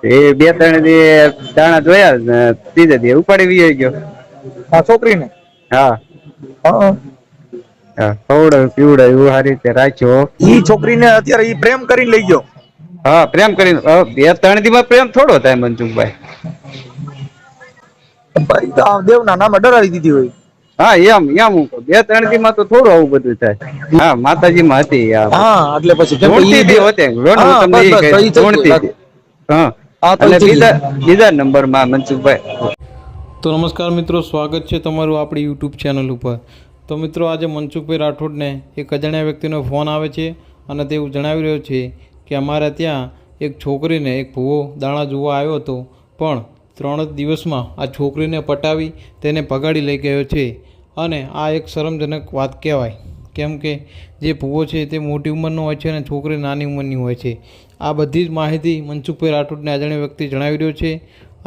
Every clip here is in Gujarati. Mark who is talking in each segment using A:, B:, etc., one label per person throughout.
A: એ બે ત્રણ દી દાણા જોયા ને ત્રીજે દી ઉપાડી વી ગયો.
B: આ છોકરીને?
A: હા.
B: હા
A: ખવડે પીવડે એવું સારી રીતે રાખ્યો.
B: ઈ છોકરીને અત્યારે ઈ પ્રેમ કરીને લઈ ગયો?
A: હા પ્રેમ કરીને બે ત્રણ દી માં પ્રેમ થોડો થાય મનસુખભાઈ.
B: ભાઈ તો આ દેવના નામે ડરાવી દીધી હોય.
A: હા એમ એમ હું બે ત્રણ દી માં તો થોડું આવું બધું થાય. હા માતાજી માં હતી આ.
B: હા એટલે પછી
A: જોણતી હતી હોતે. હા, જોણતી હતી. અને બીજા બીજા નંબર મનસુખભાઈ.
C: તો નમસ્કાર મિત્રો સ્વાગત છે તમારું આપણી યુટ્યુબ ચેનલ ઉપર. તો મિત્રો આજે મનસુખભાઈ રાઠોડને એક અજાણ્યા વ્યક્તિનો ફોન આવે છે અને તેવું જણાવી રહ્યો છે કે અમારે ત્યાં એક છોકરીને એક ભૂવો દાણા જોવા આવ્યો હતો પણ ત્રણ જ દિવસમાં આ છોકરીને પટાવી તેને ભગાડી લઈ ગયો છે. અને આ એક શરમજનક વાત કહેવાય. કેમ કે જે ભૂવો છે તે મોટી ઉંમરનો હોય છે અને છોકરી નાની ઉંમરની હોય છે. આ બધી જ માહિતી મનસુખભાઈ રાઠોડને અજાણ્યા વ્યક્તિ જણાવી રહ્યો છે.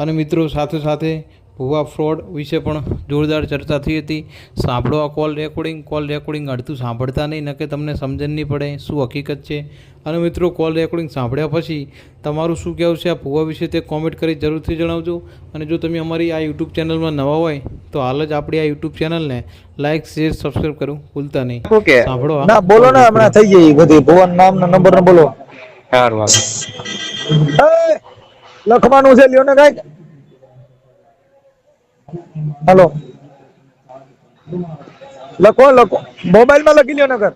C: અને મિત્રો સાથે સાથે ભૂવા ફ્રોડ વિશે પણ જોરદાર ચર્ચા થઈ હતી. સાંભળો આ કોલ રેકોર્ડિંગ કોલ રેકોર્ડિંગ અડધું સાંભળતા નહીં નકે તમને સમજણ નહીં પડે શું હકીકત છે? અને મિત્રો કોલ રેકોર્ડિંગ સાંભળ્યા પછી તમારું શું કહેવું છે આ ભૂવા વિશે તે કોમેન્ટ કરી જરૂરથી જણાવજો. અને જો તમે અમારી આ યુટ્યુબ ચેનલમાં નવા હોય તો હાલ જ આપણી આ યુટ્યુબ ચેનલને લાઇક શેર સબસ્ક્રાઈબ કરવું ભૂલતા નહીં. સાંભળો
B: ના બોલો ને હમણાં થઈ જાય બધી. ભુવન નામ નંબર બોલો.
A: સારું હાલો.
B: લખવાનું છે લ્યો ને કંઈક. હલો. લખો લખો. મોબાઈલમાં લખી લ્યો નગર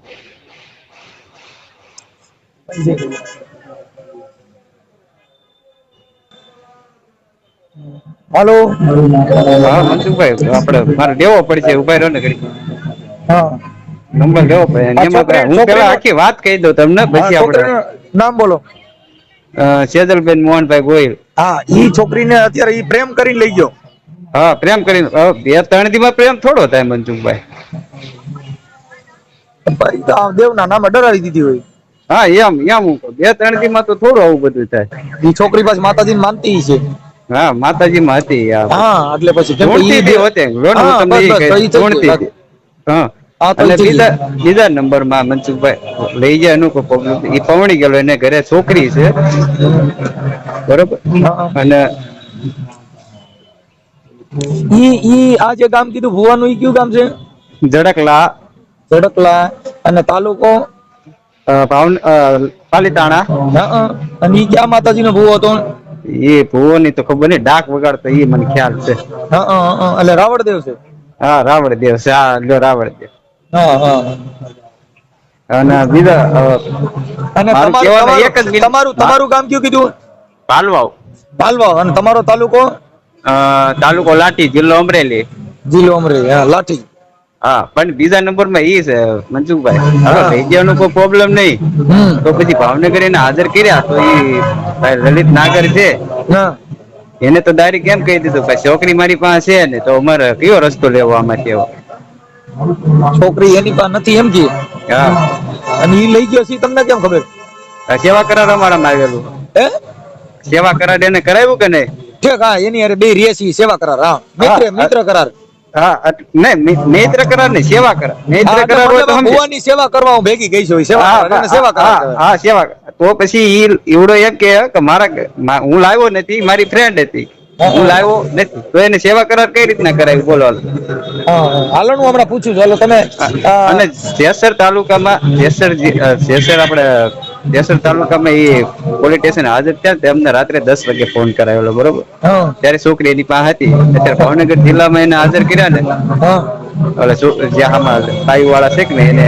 B: હાલો.
A: હા મનસુખભાઈ આપણે મારે દેવો પડશે ઊભા રહ્યો ને ઘડી
B: હા.
A: નંબર લેવો પડે. હું પેલા આખી વાત કહી દઉં તમને પછી આપણે
B: નામ બોલો.
A: સેજલબેન મોહનભાઈ ગોહિલ.
B: હા ઈ છોકરીને અત્યારે ઈ પ્રેમ કરીને લઈ ગયો.
A: હા પ્રેમ કરીને. બે ત્રણ દી માં પ્રેમ થોડો થાય મનસુખભાઈ.
B: દેવના નામે ડરાવી દીધી હોય.
A: હા એમ એમ હું બે ત્રણ દી માં તો થોડું આવું બધું થાય.
B: ઈ છોકરી પાછી માતાજી માનતી છે
A: હા માતાજી માં હતી
B: હા એટલે પછી
A: જોણતી હતી હોતે. હા, તમને જોણતી અને બીજા બીજા નંબર મનસુખભાઈ લઈ જાય અનુકૂળ પબ્લિક ઈ પવણી ગયેલો એને ઘરે છોકરી છે. બરોબર? અને
B: ઈ ઈ આ જે ગામ કીધું ભુવાનું ઈ કયું ગામ છે?
A: જડકલા.
B: ઝડકલા અને તાલુકો?
A: ભાવન પાલીતાણા.
B: અને ઈ ક્યાં માતાજીનો ભુવો હતો?
A: એ ભુવોની તો ખબર નહીં ડાક વગાડતો એ મને ખ્યાલ છે.
B: એટલે રાવણદેવ છે?
A: હા રાવણ દેવ છે. હા લ્યો રાવણ દેવ
B: હા હા
A: અને બીજા
B: અને તમારું તમારું-
A: એક જ
B: તમારું તમારું ગામ કયું કીધું?
A: પાલવાવ.
B: પાલવાવ. અને તમારો તાલુકો?
A: તાલુકો લાઠી જિલ્લો અમરેલી.
B: જિલ્લો અમરેલી હા લાઠી.
A: હા પણ બીજા નંબરમાં ઈ છે મનસુખભાઈ. હાલો લઈ કોઈ પ્રોબ્લેમ નહીં. તો પછી ભાવનગર એને હાજર કર્યા તો ઈ લલિત નાગર છે. એને તો ડાયરેક્ટ કેમ કહી દીધું કે છોકરી મારી પાસે છે ને તો અમારે કયો રસ્તો લેવો આમાં કેવો?
B: છોકરી એની પાસે નથી એમ કે?
A: હા.
B: અને ઈ લઈ ગયો છે તમને કેમ ખબર?
A: સેવા કરાર અમારામાં આવેલું.
B: હે?
A: સેવા કરાર એને કરાવ્યું કે નહીં?
B: ઠીક હા એની અરે બે રેસી સેવા કરાર હા મિત્ર મિત્ર કરાર
A: હા નહીં મિ- નેત્ર કરાર નહીં સેવા કરાર નેત્ર કરાર હોય તો
B: મતલબ સેવા કરવા હું ભેગી ગઈ છું સેવા
A: હા,
B: કરાર સેવા કરાર
A: હા, સેવા. તો પછી ઈ એવડો એમ કે કે મારા હું લાવ્યો નથી મારી ફ્રેન્ડ હતી. હું લાવ્યો? નથી તો એને સેવા કરાર કઈ રીતના કરાવી? બોલો હાલો.
B: હા, હમણાં પૂછું છું. હાલો તમે
A: અને જેસર તાલુકામાં જેસર જેસર આપણે જેસર તાલુકામાં એ પોલીસ સ્ટેશન હાજર થયા તેમને રાત્રે દસ વાગે ફોન કરાવેલો બરોબર? ત્યારે છોકરી એની પાસે હતી. અત્યારે ભાવનગર જિલ્લામાં એને હાજર કર્યા ને. એટલે જે આમાં પાઈ વાળા છે કે ને એને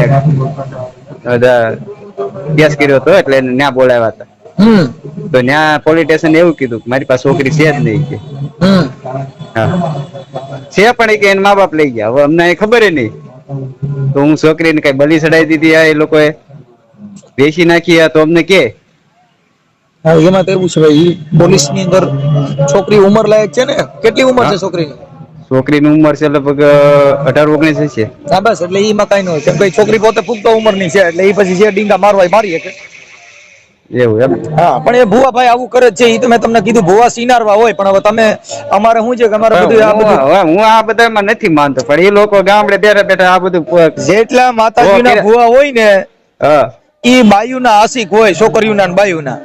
A: કેસ કર્યો હતો એટલે એને ન્યા બોલાવ્યા હતા.
B: હમ.
A: તો ત્યાં પોલીસ સ્ટેશન એવું કીધું કે મારી પાસે છોકરી છે જ નહીં કે.
B: હમ.
A: હા. છે પણ એ કે એના મા બાપ લઈ ગયા. હવે અમને એ ખબર નહીં. તો હું છોકરીને કઈ બલી ચડાવી દીધી આ એ લોકોએ. બેસી નાખી આ તો અમને કે.
B: હા એમાં તો એવું છે ભાઈ પોલીસની અંદર છોકરી ઉંમર લાયક છે ને? કેટલી ઉંમર છે છોકરીની?
A: છોકરીની ઉંમર છે લગભગ અઢાર ઓગણીસ હશે.
B: હા બસ એટલે એમાં કઈ ન હોય. કેમ કે છોકરી પોતે પુખ્ત ઉંમરની છે એટલે એ પછી જે ડીંગા મારવા એ મારી શકે
A: એવું એમ?
B: હા પણ એ ભુવાભાઈ આવું કરે છે એ તો મેં તમને કીધું ભુવા સિનારવા હોય પણ હવે તમે અમારે શું છે કે અમારે બધું આ બધું
A: હું આ બધામાં નથી માનતો પણ એ લોકો ગામડે બેઠા બેઠા આ બધું
B: જેટલા માતાજીના ભુવા હોય ને ઈ બાયુના આશિક હોય છોકરીઓના ને બાયુના.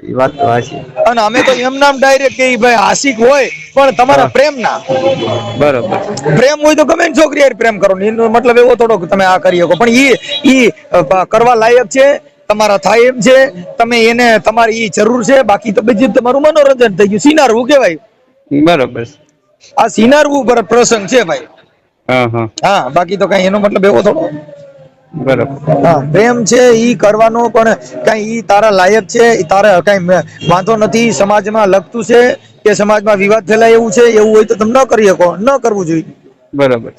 A: એ વાત તો હાચી.
B: અને અમે તો એમ નામ ડાયરેક્ટ કે ભાઈ આશિક હોય પણ તમારા પ્રેમ ના
A: બરોબર.
B: પ્રેમ હોય તો ગમે છોકરી પ્રેમ કરો ને એનો મતલબ એવો થોડોક તમે આ કરી શકો પણ ઈ કરવા લાયક છે તમારા થાય એમ છે તમે એને તમારી એ જરૂર છે બાકી તો બીજું તમારું મનોરંજન થઈ ગયું. સિનારવું કેવાય
A: બરાબર.
B: આ સિનારવું પર પ્રસંગ છે ભાઈ.
A: હા
B: બાકી તો કઈ એનો મતલબ એવો થોડો.
A: બરોબર.
B: હા પ્રેમ છે ઈ કરવાનો પણ કઈ ઈ તારા લાયક છે તારા કઈ વાંધો નથી સમાજમાં લગતું છે કે સમાજમાં વિવાદ થયેલા એવું છે એવું હોય તો તમે ન કરી શકો ન કરવું જોઈએ.
A: બરોબર.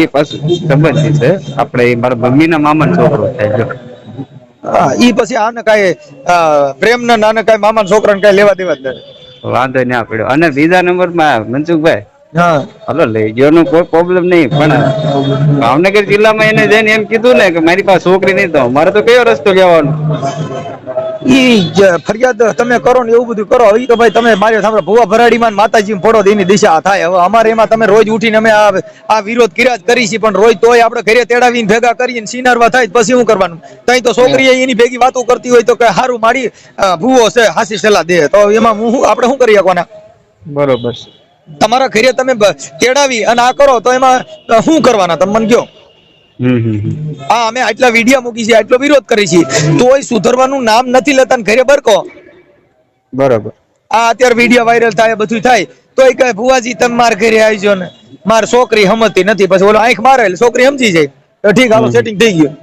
A: એ પાછું સંબંધી છે. આપણે મારા મમ્મીના મામાનો છોકરો થાય
B: ઈ પછી આને કઈ પ્રેમ ને નાને કઈ મામા છોકરાને કઈ લેવા દેવા જ નથી
A: વાંધો ના પડ્યો અને બીજા નંબરમાં મનસુખભાઈ
B: હા.
A: હલો લઈ ગયો નો કોઈ પ્રોબ્લેમ નહીં પણ ભાવનગર જિલ્લામાં એને જઈને એમ કીધું ને કે મારી પાસે છોકરી નહીં તો મારે તો કયો રસ્તો લેવાનો
B: ઈ ફરિયાદ તમે કરો ને એવું બધું કરો. ઈ તો ભાઈ તમે મારી સામે ભુવા ભરાડીમાં ને માતાજી ફોડો એની દિશા થાય. હવે અમારે એમાં તમે રોજ ઉઠીને અમે આ વિરોધ કિરાજ કરી છે પણ રોજ તોય આપણે ઘરે તેડાવીને ભેગા કરીને સિનારવા થાય પછી શું કરવાનું? તઈ તો છોકરી એની ભેગી વાતો કરતી હોય તો કે હારું મારી ભૂવો છે હાસી સલાહ દે. તો એમાં હું આપણે શું કરી શકવાના?
A: બરોબર
B: તમારા ઘરે તમે તેડાવી અને આ કરો તો એમાં શું કરવાના? તમે મને
A: હમ.
B: હા અમે આટલા વીડિયો મૂકી છે આટલો વિરોધ કરી છે તોય સુધરવાનું નામ નથી લેતા ઘરે બરકો.
A: બરોબર.
B: આ અત્યારે વીડિયો વાયરલ થાય બધું થાય. તો એ કહે ભુવાજી તમે માર ઘરે આવજો ને. માર છોકરી સમજતી નથી પછી ઓલો આંખ મારે એટલે છોકરી સમજી જાય. તો ઠીક હાલો સેટિંગ થઈ ગયું.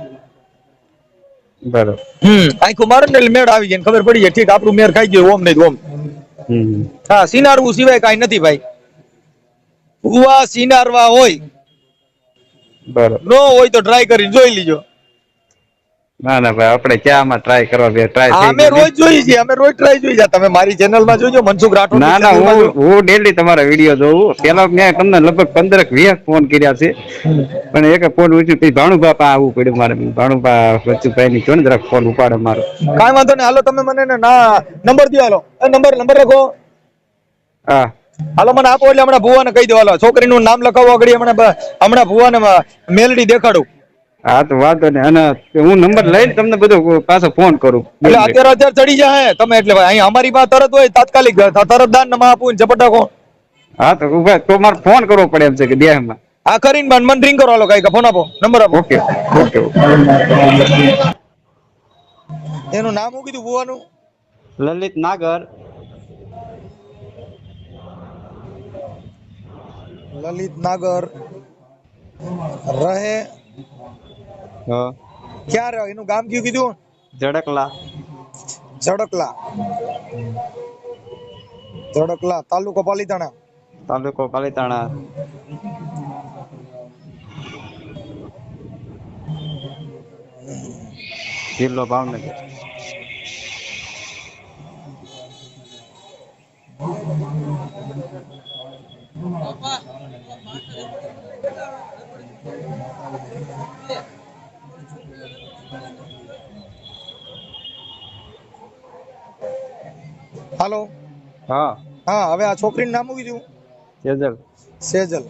A: બરાબર.
B: હમ આંખું મારે ને એટલે મેળ આવી જાય ખબર પડી જાય. ઠીક આપણું મેર ખાઈ ગયું ઓમ નહીં ઓમ. હા સિનારવું સિવાય કાંઈ નથી ભાઈ. ભુવા સિનારવા હોય
A: બરોબર.
B: નો હોય તો ટ્રાય કરીને જોઈ લીજો.
A: ના ના ભાઈ આપણે ક્યાં આમાં ટ્રાય કરવા? બે ટ્રાય
B: અમે રોજ જોઈએ છીએ અમે રોજ ટ્રાય જોઈ છે તમે મારી ચેનલમાં જોજો મનસુખ રાઠોડ
A: ના ના હું હું ડેલી તમારા વીડિયો જોઉં. પેલા મેં તમને લગભગ પંદર વીસ ફોન કર્યા છે. પણ એક ફોન ઉઠ્યું પછી ભાણુભા પા આવવું પડ્યું મારે. ભાણુભા વચ્ચુભાઈ ની જોને જરાક ફોન ઉપાડે મારો.
B: કાંઈ વાંધો નહીં હાલો તમે મને ના નંબર દો હાલો. નંબર નંબર લખો
A: હા.
B: હાલો મને આપો એટલે હમણાં ભુવાને કહી દો હાલો. છોકરીનું નામ લખાવો આગળ હમણાં હમણાં ભુવાને મેલડી દેખાડું.
A: હા તો વાંધો નહીં. અને હું નંબર લઈને તમને બધો પાછો ફોન કરું.
B: એટલે અત્યારે અત્યારે ચડી જાય તમે એટલે ભાઈ અહીં અમારી પાસે તરત હોય તાત્કાલિક તરત દાનમાં આપું ને ઝપટાકો
A: હા તો ઊભા તો મારે ફોન કરવો પડે એમ છે કે દેહમાં
B: આ કરીને મને મને રિંગ કરો હાલો કઈ ફોન આપો. નંબર આપો.
A: Okay okay okay.
B: એનું નામ શું કીધું ભુવાનું?
A: લલિત નાગર.
B: લલિત નાગર રહે. ક્યાં રહ્યો? એનું ગામ કયું કીધું?
A: ઝડકલા
B: ઝડકલા ઝડકલા તાલુકો પાલીતાણા.
A: તાલુકો પાલીતાણા. જિલ્લો ભાવનગર.
B: હાલો.
A: હા.
B: હા હવે આ છોકરીનું નામ શું કીધું?
A: સેજલ.
B: સેજલ.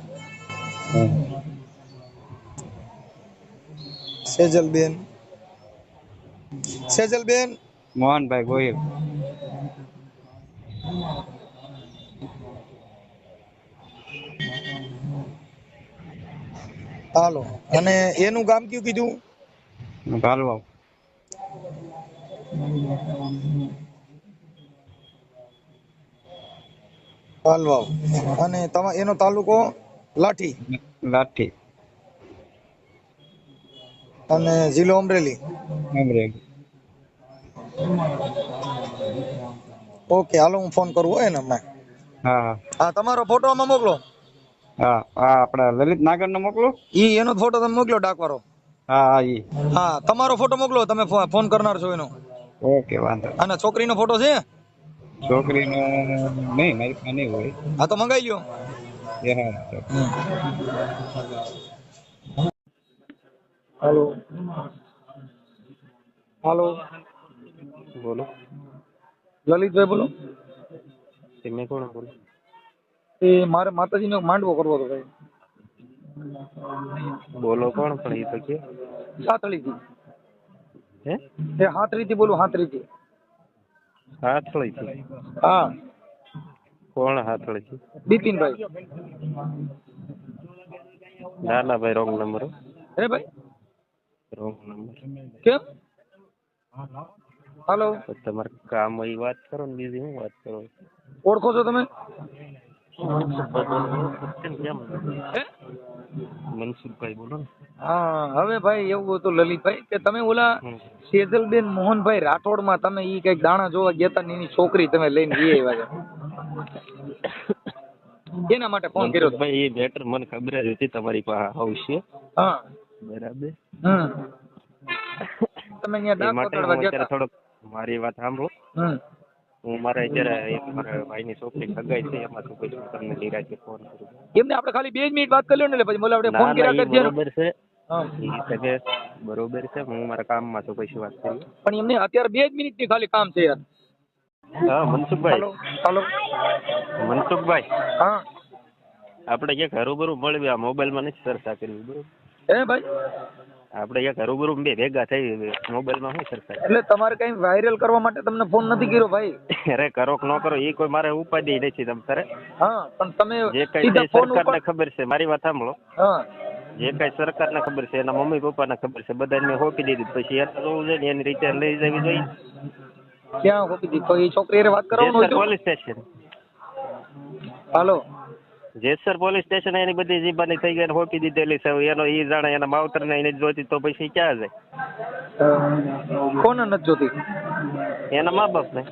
B: સેજલ બેન સેજલ બેન
A: મોહનભાઈ ગોહિલ.
B: હાલો. અને એનું ગામ કયું કીધું?
A: ભાલવાવ
B: પાલવાવ. અને તમા એનો તાલુકો લાઠી.
A: લાઠી.
B: અને જિલ્લો અમરેલી.
A: અમરેલી.
B: ઓકે હાલો હું ફોન કરું હોય ને હમણાં.
A: હા હા.
B: તમારો ફોટો આમાં મોકલો.
A: હા હા આપણા લલિત નાગર નો મોકલો?
B: ઈ એનો ફોટો તમે મોકલો ડાકવારો
A: હા હા ઈ.
B: હા તમારો ફોટો મોકલો તમે ફોન કરનાર છો એનો.
A: ઓકે વાંધો
B: અને છોકરીનો ફોટો છે?
A: છોકરીનો નહીં મારી પાસે નહીં હોય.
B: હા તો મંગાઈ લ્યો.
A: એ હા.
B: હાલો. હાલો.
D: બોલો.
B: લલિતભાઈ બોલો.
D: તમે કોણ બોલો?
B: એ મારે માતાજીનો માંડવો કરવો હતો ભાઈ.
D: બોલો કોણ પણ એ તો કે.
B: સાતળીથી
D: હે?
B: એ હાથરીથી બોલું હાથરીથી
D: હાથળીથી.
B: હા.
D: કોણ હાથળીથી?
B: બિપિનભાઈ.
D: ના ના ભાઈ રોંગ નંબર
B: અરે ભાઈ?
D: Wrong number.
B: કેમ? હાલો.
D: તમારે કામ હોય વાત કરો ને બીજી હું વાત કરો?
B: ઓળખો છો તમે?
D: મનસુખભાઈ બોલો ને.
B: હા હવે ભાઈ એવું હતું લલિતભાઈ કે તમે ઓલા. સેજલબેન મોહનભાઈ રાઠોડમાં તમે ઈ કંઈક દાણા જોવા ગયા હતા એની છોકરી તમે લઈને જઈ આવ્યા છો. એના માટે ફોન કર્યો
D: મનસુખભાઈ એ બેટર મને ખબર જ હતી તમારી પાસે આવશે
B: હા.
D: બરાબર.
B: હમ. તમે અહીંયા ડાક પકડવા ગયા
D: થોડોક મારી વાત સાંભળો.
B: હમ.
D: હું મારે અત્યારે મારા ભાઈની છોકરી સગાઈ છે એમાં શું પછી તમને નિરાજે ફોન કરું.
B: એમને આપણે ખાલી બે જ મિનિટ વાત કરી લો ને એટલે પછી મને આપણે ફોન કર્યા કરજે
D: બરાબર છે. બરોબર છે હું મારા કામમાં છું પછી વાત કરી.
B: પણ એમને અત્યારે બે જ મિનિટની ખાલી કામ છે યાર.
D: હા મનસુખભાઈ.
B: હાલો
D: મનસુખભાઈ.
B: હા.
D: આપણે ક્યાંક હરુબરું મળવી આ મોબાઈલમાં નથી ચર્ચા કરવી બરોબર?
B: હે ભાઈ?
D: આપણે ક્યાંક હરુબરું બે ભેગા થઈ મોબાઈલમાં શું ચર્ચા
B: એટલે તમારે કઈ વાયરલ કરવા માટે તમને ફોન નથી કર્યો ભાઈ?
D: અરે કરો કે ન કરો એ કોઈ મારે ઉપાધિ નથી તમ તારે
B: હા પણ તમે
D: જે કઈ સરકારને ખબર છે મારી વાત સાંભળો.
B: હા.
D: જે કઈ સરકારને ખબર છે એના મમ્મી પપ્પાને ખબર છે બધાને મેં હોપી દીધી. પછી એને જોવું જોઈએ ને એની રીતે લઈ જવી જોઈએ.
B: ક્યાં હોપી દીધી? તો એ છોકરી વાત કરવાનું
D: police station.
B: Hello.
D: Jesar police station એની બધી જીબાની થઈ ગઈ ને હોપી દીધેલી છે. એનો ઈ જાણે એના માવતરને એને જ જોતી તો પછી ક્યાં જાય?
B: કોને નથી જોતી?
D: એના મા બાપને.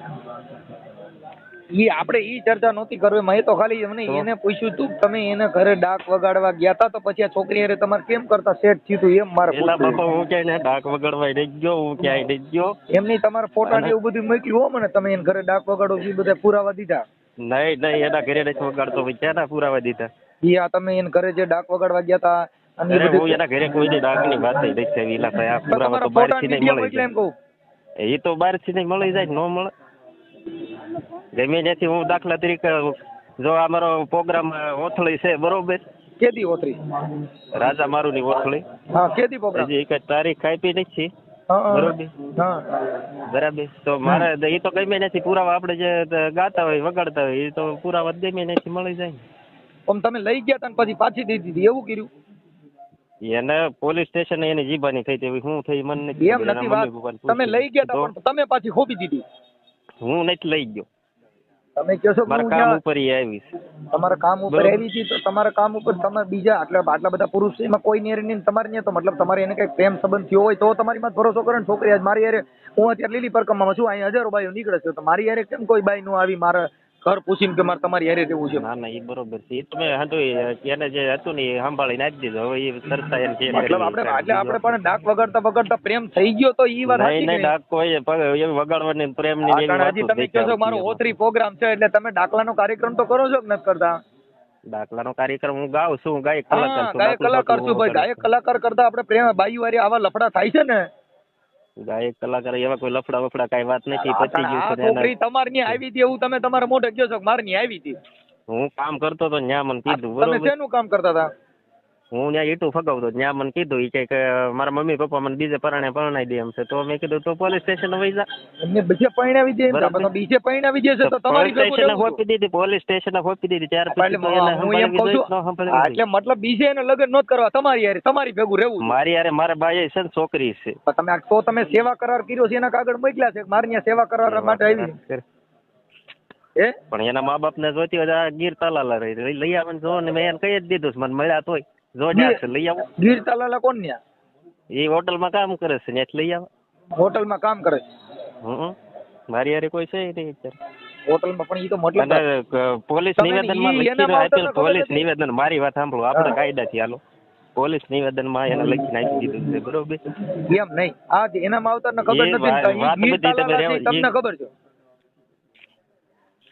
B: ઈ આપણે ઈ ચર્ચા નહોતી કરવી મેં તો ખાલી એમને એને પૂછ્યું તું તમે એને ઘરે ડાક વગાડવા ગયા તા તો પછી આ છોકરી અરે તમારે કેમ કરતા સેટ થયું તું એમ મારે
D: એલા બાપા હું ક્યાંય ને ડાક વગાડવા નહીં ગયો હું ક્યાંય નહીં ગયો.
B: એમની તમારા ફોટા ને એવું બધું મૂક્યું હો મને તમે એને ઘરે ડાક વગાડો એ બધા પુરાવા દીધા.
D: નહીં નહીં એના ઘરે ડાક વગાડતો ભાઈ ક્યાંના પુરાવા દીધા?
B: ઈ આ તમે એને ઘરે જે ડાક વગાડવા ગયા તા અને
D: હું એના ઘરે કોઈની ડાકની વાત નહીં થઈ વિલા ભાઈ આ પુરાવા તો બહારથી નહીં મળી એ તો બહારથી નહીં મળી જાય ન મળે. ગમે ત્યાંથી હું દાખલા તરીકે જો અમારો પ્રોગ્રામ ઓથળી છે બરોબર?
B: કેદી ઓથળી?
D: રાજા મારુની ઓથળી.
B: હા કેદી પ્રોગ્રામ
D: હજી એક તારીખ આપી નથી. બરાબર? તો મારે એ તો ગમે નથી. પુરાવા આપણે જે ગાતા હોય વગાડતા હોય એ તો પુરાવા ગમે નથી મળી જાય.
B: ઓમ તમે લઈ ગયા તા પછી પાછી દઈ દીધી. એવું કર્યું?
D: એને પોલીસ સ્ટેશન એની જીબાની થઈ હતી. હું થઈ મને
B: એમ નથી વાત. તમે લઈ ગયા તા પણ તમે પાછી ખોપી દીધી.
D: હું નથી લઈ ગયો.
B: તમે કહો છો
D: મારા કામ ઉપર આવી
B: તમારા કામ ઉપર. આવી હતી તો તમારા કામ ઉપર તમે બીજા આટલા આટલા બધા પુરુષ છે, એમાં કોઈ ને હારે નહીં તમારે નહીં તો મતલબ તમારે એને કઈ પ્રેમ સંબંધ થયો હોય તો તમારી માં ભરોસો કરે ને છોકરી આજ મારી યારે હું અત્યારે લીલી પરકમમાં છું અહીં હજારો બાઈઓ નીકળે છે તો મારી યારે કેમ કોઈ બાઈ નું આવી મારા ઘર પૂછીને કે મારે તમારી હારે રહેવું છે.
D: ના ના એ બરોબર છે. એ તમે હાંધો એને જે હતું ને એ સંભાળીને આપી દીધું. હવે એ સરતા એને છે
B: મતલબ આપણે એટલે આપણે પણ ડાક વગાડતા વગાડતા પ્રેમ થઈ ગયો તો એ વાત
D: નહીં નહીં ડાક કોઈ પગ વગાડવાની પ્રેમની એવી
B: આ તમે કહો છો મારો ઓતરી પ્રોગ્રામ છે એટલે તમે ડાકલાનો કાર્યક્રમ તો કરો છો કે નથી કરતા?
D: દાખલાનો કાર્યક્રમ હું ગાઉં છું ગાયક કલાકાર છું
B: ગાયક કલાકાર છું ભાઈ. ગાયક કલાકાર કરતા આપણે પ્રેમ બાઈ વારી આવા લફડા થાય છે ને?
D: ગાયક કલાકાર એવા કોઈ લફડા વફડા કઈ વાત નથી પતી ગયું છે ને
B: છોકરી
D: એના-
B: ની આવી હતી એવું તમે તમારા મોઢે કહો છો કે મારી આવી હતી.
D: હું કામ કરતો તો ન્યા મને કીધું
B: તમે
D: બરોબર?
B: શેનું કામ કરતા હતા?
D: હું ત્યાં ઈટું ફગાવતો ત્યાં મને કીધું ઈ કે મારા મમ્મી પપ્પા મને બીજે પરાણે પરણાઈ દે એમ છે. તો મેં કીધું તો પોલીસ સ્ટેશન વહી જા.
B: એમને બીજે પરણાવી દે એમ બીજે પરણાવી દે છે તો તમારી
D: સ્ટેશન હોપી દીધી પોલીસ સ્ટેશન હોપી દીધી. ત્યાર પછી
B: હું એમ કહું છું એટલે મતલબ બીજે એને લગ્ન નોત કરવા તમારી હારે તમારી ભેગું રહેવું
D: મારી યારે મારા બાઈએ છે ને છોકરી છે.
B: તમે તો તમે સેવા કરાર કર્યો છે એના કાગળ મોકલ્યા છે. મારી ત્યાં સેવા કરાર માટે આવી એ
D: પણ એના મા બાપ ને જોતી હોય ગીર તાલાલા રહી લઈ- આવવાનું જો ને મેં એને કહી જ દીધું મને મળ્યા તોય. જોડ્યા છે લઈ આવો.
B: ગીર તાલાલા કોણ ન્યા?
D: એ હોટલમાં કામ કરે છે ત્યાંથી લઈ આવો.
B: હોટલમાં કામ કરે છે.
D: હમ મારી યારે કોઈ છે નહીં અત્યારે.
B: હોટલમાં પણ ઈ તો મતલબ
D: પોલીસ નિવેદનમાં
B: લખી
D: આપેલ પોલીસ નિવેદન મારી વાત સાંભળો આપણે
B: કાયદા
D: કાયદાથી હાલો. પોલીસ નિવેદનમાં એને લખી નાખી દીધું છે બરોબર?
B: એમ નહીં. આ જે એના માવતર ને ખબર નથી તમને ખબર છે?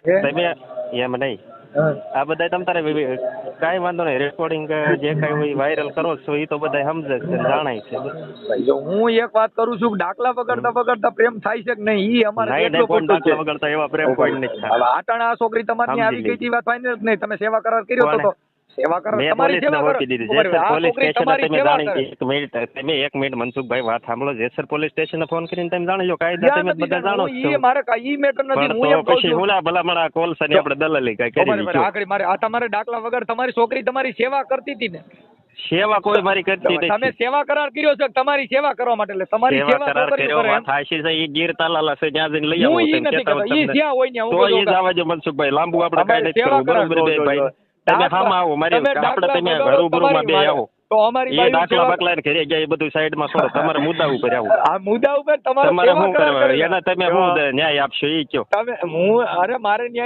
D: તમે એમ નહીં. આ બધા તમ તારે કાંઈ વાંધો નહીં રેકોર્ડિંગ જે કાંઈ હોય વાયરલ કરો છો એ તો બધા સમજે છે જાણાય છે.
B: જો હું એક વાત કરું છું ડાકલા દાખલા વગાડતા વગાડતા પ્રેમ થાય છે કે નહીં એ અમારે એટલો પોઈન્ટ.
D: દાખલા વગરતા એવા પ્રેમ પોઈન્ટ
B: નહીં આટણ આ છોકરી તમારી આવી ગઈ તી વાત ફાઇનલ નહીં. તમે સેવા કરાર કર્યો તો સેવા કરો તમારી સેવા કરો.
D: પોલીસ સ્ટેશને તમે
B: સેવા
D: જાણી એક મિનિટ તમે એક મિનિટ મનસુખભાઈ વાત સાંભળો. જેસર પોલીસ સ્ટેશને ફોન કરીને તમે જાણી લો કાયદા તમે બધા જાણો છો.
B: એ મારે કાંઈ મેટર નથી. હું એમ કહું છું.
D: હુલા મારા કોલ કોલસાની આપણે દલાલી કઈ કરી દીધી.
B: આખરી મારે આ તમારે ડાકલા વગર તમારી છોકરી તમારી સેવા કરતી હતી ને.
D: સેવા કોઈ મારી કરતી
B: તમે સેવા કરાર કર્યો છે તમારી સેવા કરવા માટે. એટલે તમારી
D: સેવા કરાર કર્યો વાત હાશી છે. ઈ ગીર તાલાલા છે ત્યાં જઈને લઈ આવો
B: હું ઈ નથી ઈ જ્યાં હોય ને હું
D: તો ઈ જ જો મનસુખભાઈ લાંબુ આપણે કાઈ નથી કરવું. બરોબર ભાઈ. તમે હામાં આવો મારી
B: તમે
D: આપણે તમે ઘરૂબરૂમાં બે આવો.
B: તો અમારી
D: એ દાખલા બકલા ઘરે ગયા એ બધું સાઈડમાં છોડો. તમારે મુદ્દા ઉપર આવું.
B: આ મુદ્દા ઉપર તમારે
D: શું કરવા એના તમે. શું ન્યાય આપશો? એ કયો
B: તમે હું અરે મારે ન્યાય